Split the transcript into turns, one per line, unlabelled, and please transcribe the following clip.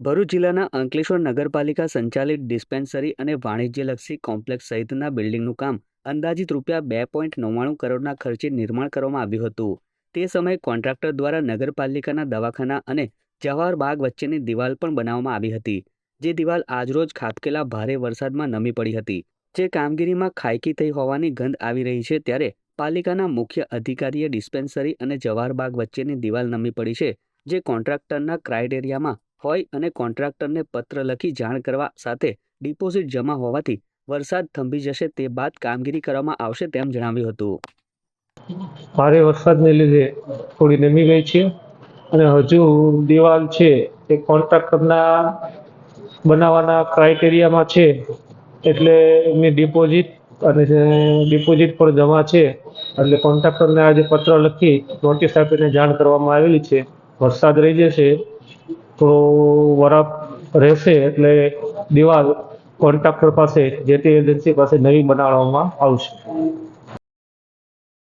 ભરૂચ જિલ્લાના અંકલેશ્વર નગરપાલિકા સંચાલિત ડિસ્પેન્સરી અને વાણિજ્યલક્ષી કોમ્પ્લેક્સ સહિતના બિલ્ડિંગનું કામ અંદાજિત રૂપિયા બે પોઈન્ટ નવ્વાણું કરોડના ખર્ચે નિર્માણ કરવામાં આવ્યું હતું. તે સમયે કોન્ટ્રાક્ટર દ્વારા નગરપાલિકાના દવાખાના અને જવાહર બાગ વચ્ચેની દિવાલ પણ બનાવવામાં આવી હતી, જે દિવાલ આજરોજ ખાબકેલા ભારે વરસાદમાં નમી પડી હતી. જે કામગીરીમાં ખાયકી થઈ હોવાની ગંધ આવી રહી છે ત્યારે પાલિકાના મુખ્ય અધિકારીએ ડિસ્પેન્સરી અને જવાહર બાગ વચ્ચેની દિવાલ નમી પડી છે, જે કોન્ટ્રાક્ટરના ક્રાઇટેરિયામાં હોય અને કોન્ટ્રાક્ટરને પત્ર લખી જાણ કરવા સાથે ડિપોઝિટ જમા હોવાથી વરસાદ થંભી જશે તે બાદ કામગીરી કરવામાં આવશે તેમ જણાવ્યું હતું.
ભારે વરસાદને લીધે થોડી નમી ગઈ છે અને હજુ દિવાલ છે એ કોન્ટ્રાક્ટરના બનાવવાના ક્રાઇટેરિયામાં છે એટલે એમની ડિપોઝિટ અને ડિપોઝિટ પણ જમા છે એટલે કોન્ટ્રાક્ટરને આજે પત્ર લખી નોટિસ આપીને જાણ કરવામાં આવેલી છે. વરસાદ રહી જશે તો વરાપ રહેશે એટલે દિવાલ કોન્ટ્રાક્ટર પાસે જે તે એજન્સી પાસે નવી બનાવવામાં આવશે.